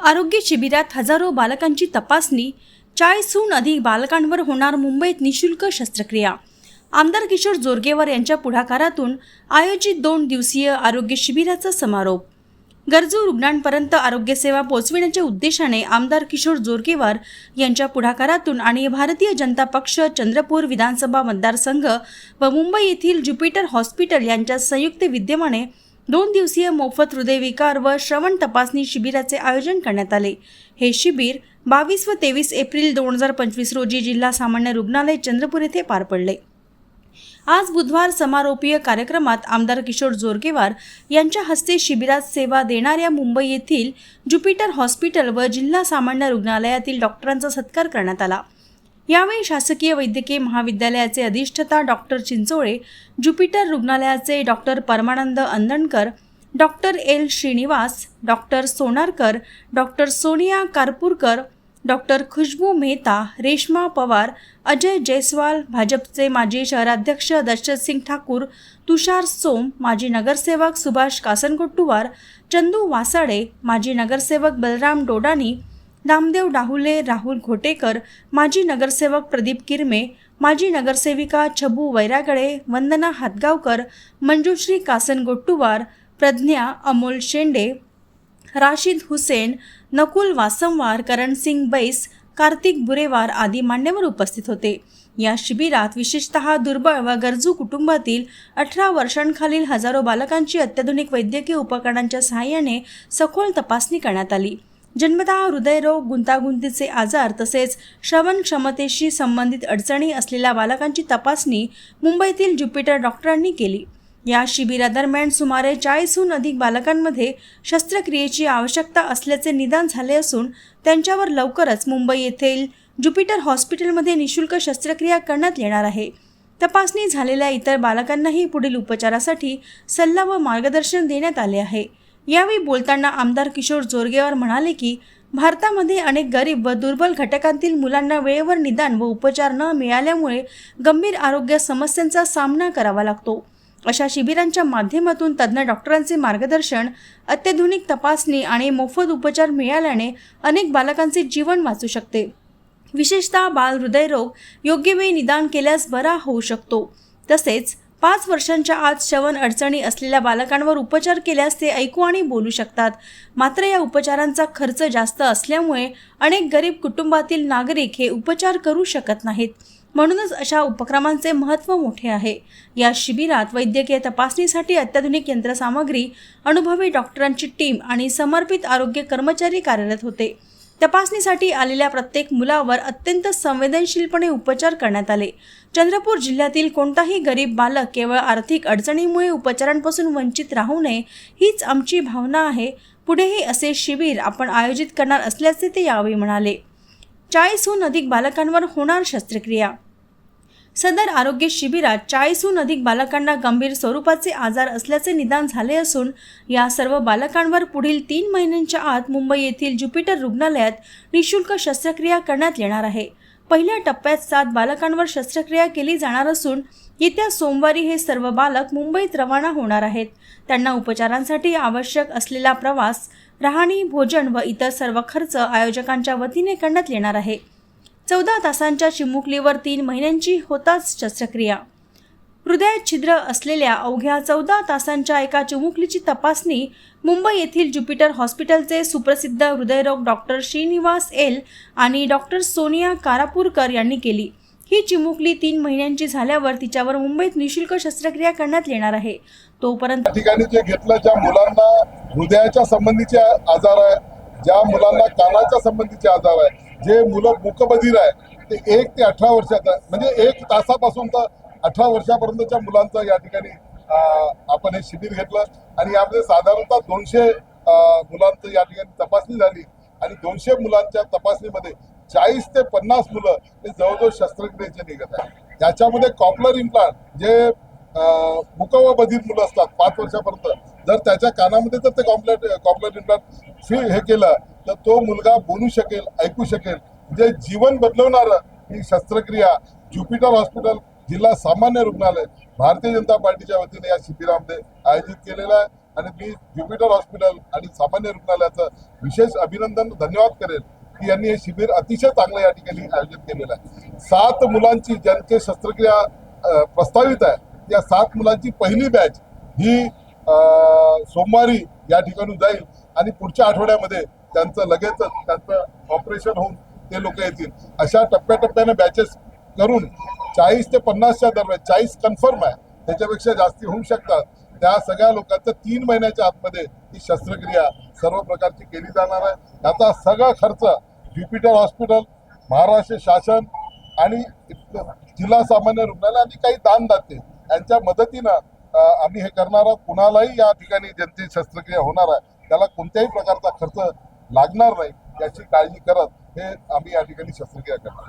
आरोग्य शिबिरात हजारो बालकांची तपासणी चाळीसहून अधिक बालकांवर होणार मुंबईत निशुल्क शस्त्रक्रिया. आमदार किशोर जोरगेवार यांच्या पुढाकारातून आयोजित दोन दिवसीय आरोग्य शिबिराचा समारोप. गरजू रुग्णांपर्यंत आरोग्यसेवा पोहोचविण्याच्या उद्देशाने आमदार किशोर जोरगेवार यांच्या पुढाकारातून आणि भारतीय जनता पक्ष चंद्रपूर विधानसभा मतदारसंघ व मुंबई येथील ज्युपिटर हॉस्पिटल यांच्या संयुक्त विद्यमाने दोन दिवसीय मोफत हृदयविकार व श्रवण तपासणी शिबिराचे आयोजन करण्यात आले. हे शिबिर बावीस व तेवीस एप्रिल दोन हजार पंचवीस रोजी जिल्हा सामान्य रुग्णालय चंद्रपूर येथे पार पडले. आज बुधवार समारोपीय कार्यक्रमात आमदार किशोर जोरगेवार यांच्या हस्ते शिबिरात सेवा देणाऱ्या मुंबई येथील ज्युपिटर हॉस्पिटल व जिल्हा सामान्य रुग्णालयातील डॉक्टरांचा सत्कार करण्यात आला. यावेळी शासकीय वैद्यकीय महाविद्यालयाचे अधिष्ठता डॉक्टर चिंचोळे ज्युपिटर रुग्णालयाचे doctor Parmanand Andankar doctor L Srinivas doctor Sonarkar doctor Sonia Karpurkar doctor Khushboo Mehta Reshma Pawar Ajay Jaiswal भाजपचे माजी शहराध्यक्ष दशरथ सिंग ठाकूर तुषार सोम माजी नगरसेवक सुभाष कासनकोट्टुवार चंदू वासाडे माजी नगरसेवक बलराम डोडानी नामदेव डाहुले राहुल घोटेकर माजी नगरसेवक प्रदीप किरमे माजी नगरसेविका छबू वैरागडे वंदना हातगावकर मंजुश्री कासन गोट्टुवार प्रज्ञा अमोल शेंडे राशिद हुसेन नकुल वासमवार करणसिंग बैस कार्तिक बुरेवार आदी मान्यवर उपस्थित होते. या शिबिरात विशेषतः दुर्बळ व गरजू कुटुंबातील अठरा वर्षांखालील हजारो बालकांची अत्याधुनिक वैद्यकीय उपकरणांच्या सहाय्याने सखोल तपासणी करण्यात आली. जन्मतः हृदयरोग गुंतागुंतीचे आजार तसेच श्रवण क्षमतेशी संबंधित अडचणी असलेल्या बालकांची तपासणी मुंबईतील ज्युपिटर डॉक्टरांनी केली. या शिबिरादरम्यान सुमारे चाळीसहून अधिक बालकांमध्ये शस्त्रक्रियेची आवश्यकता असल्याचे निदान झाले असून त्यांच्यावर लवकरच मुंबई येथील ज्युपिटर हॉस्पिटलमध्ये निशुल्क शस्त्रक्रिया करण्यात येणार आहे. तपासणी झालेल्या इतर बालकांनाही पुढील उपचारासाठी सल्ला व मार्गदर्शन देण्यात आले आहे. यावेळी बोलताना आमदार किशोर जोरगेवार म्हणाले की भारतामध्ये अनेक गरीब व दुर्बल घटकांतील मुलांना वेळेवर निदान व उपचार न मिळाल्यामुळे गंभीर आरोग्य समस्यांचा सामना करावा लागतो. अशा शिबिरांच्या माध्यमातून तज्ज्ञ डॉक्टरांचे मार्गदर्शन अत्याधुनिक तपासणी आणि मोफत उपचार मिळाल्याने अनेक बालकांचे जीवन वाचू शकते. विशेषतः बाल हृदयरोग योग्य वेळी निदान केल्यास बरा होऊ शकतो. तसेच पाच वर्षांच्या आत श्रवण अडचणी असलेल्या बालकांवर उपचार केल्यास ते ऐकू आणि बोलू शकतात. मात्र या उपचारांचा खर्च जास्त असल्यामुळे अनेक गरीब कुटुंबातील नागरिक हे उपचार करू शकत नाहीत. म्हणूनच अशा उपक्रमांचे महत्त्व मोठे आहे. या शिबिरात वैद्यकीय तपासणीसाठी अत्याधुनिक यंत्रसामग्री अनुभवी डॉक्टरांची टीम आणि समर्पित आरोग्य कर्मचारी कार्यरत होते. तपासणीसाठी आलेल्या प्रत्येक मुलावर अत्यंत संवेदनशीलपणे उपचार करण्यात आले. चंद्रपूर जिल्ह्यातील कोणताही गरीब बालक केवळ आर्थिक अडचणीमुळे उपचारांपासून वंचित राहू नये हीच आमची भावना आहे. पुढेही असे शिबिर आपण आयोजित करणार असल्याचे ते यावेळी म्हणाले. चाळीसहून अधिक बालकांवर होणार शस्त्रक्रिया. सदर आरोग्य शिबिरात चाळीसहून अधिक बालकांना गंभीर स्वरूपाचे आजार असल्याचे निदान झाले असून या सर्व बालकांवर पुढील तीन महिन्यांच्या आत मुंबई येथील ज्युपिटर रुग्णालयात निशुल्क शस्त्रक्रिया करण्यात येणार आहे. पहिल्या टप्प्यात सात बालकांवर शस्त्रक्रिया केली जाणार असून येत्या सोमवारी हे सर्व बालक मुंबईत रवाना होणार आहेत. त्यांना उपचारांसाठी आवश्यक असलेला प्रवास राहणी भोजन व इतर सर्व खर्च आयोजकांच्या वतीने करण्यात येणार आहे. चौदा तासांच्या चिमुकलीवर तीन महिन्यांची होताच शस्त्रक्रिया. हृदयात छिद्र असलेल्या अवघ्या चौदा तासांच्या एका चिमुकलीची तपासणी मुंबई येथील ज्युपिटर हॉस्पिटलचे सुप्रसिद्ध हृदयरोग डॉक्टर श्रीनिवास एल आणि डॉक्टर सोनिया कारापूरकर यांनी केली. ही चिमुकली तीन महिन्यांची झाल्यावर तिच्यावर मुंबईत निशुल्क शस्त्रक्रिया करण्यात येणार आहे. तोपर्यंत ठिकाणी जे घेतलं ज्या मुलांना हृदयाच्या संबंधीचे आजार आहे ज्या मुलांना कानाच्या संबंधीचे आजार आहे जे मुलं मुकबधीर आहे ते एक ते अठरा वर्षाचा म्हणजे एक तासापासून तर अठरा वर्षापर्यंतच्या मुलांचं या ठिकाणी आपण हे शिबिर घेतलं. आणि यामध्ये साधारणतः दोनशे मुलांचं या ठिकाणी तपासणी झाली. आणि दोनशे मुलांच्या तपासणीमध्ये चाळीस ते पन्नास मुलं हे जवळजवळ शस्त्रक्रियेचे निघत आहे याच्यामध्ये कॉपलर इम्प्लांट जे मुक व बधिर मुलं असतात पाच वर्षापर्यंत. जर त्याच्या कानामध्ये जर ते कॉम्प्लेट कॉम्प्लेट इम्प्लांट फी हे केलं. तर तो मुलगा बोलू शकेल ऐकू शकेल. जे जीवन बदलवणारं ही शस्त्रक्रिया ज्युपिटर हॉस्पिटल जिल्हा सामान्य रुग्णालय भारतीय जनता पार्टीच्या वतीने या शिबिरामध्ये आयोजित केलेलं आहे. आणि मी ज्युपिटर हॉस्पिटल आणि सामान्य रुग्णालयाचं विशेष अभिनंदन धन्यवाद करेल की यांनी हे शिबिर अतिशय चांगलं या ठिकाणी आयोजित केलेलं आहे. सात मुलांची ज्यांचे शस्त्रक्रिया प्रस्तावित आहे या सात मुलांची पहिली बॅच ही सोमवारी या ठिकाणी जाईल. आणि पुढच्या आठवड्यामध्ये त्यांचं लगेचच त्यांचं ऑपरेशन होऊन ते लोक येतील. अशा टप्प्याटप्प्याने बॅचेस करून चाळीस ते पन्नासच्या दरम्यान चाळीस कन्फर्म आहे. त्याच्यापेक्षा जास्ती होऊ शकतात. त्या सगळ्या लोकांचं तीन महिन्याच्या आतमध्ये ही शस्त्रक्रिया सर्व प्रकारची केली जाणार आहे. याचा सगळा खर्च ज्युपिटर हॉस्पिटल महाराष्ट्र शासन आणि जिल्हा सामान्य रुग्णालय आणि काही दानदाते यांच्या मदतीनं आम्ही हे करणार आहोत. कुणालाही या ठिकाणी ज्यांची शस्त्रक्रिया होणार आहे त्याला कोणत्याही प्रकारचा खर्च लागणार नाही याची काळजी करत हे आम्ही या ठिकाणी शस्त्रक्रिया करणार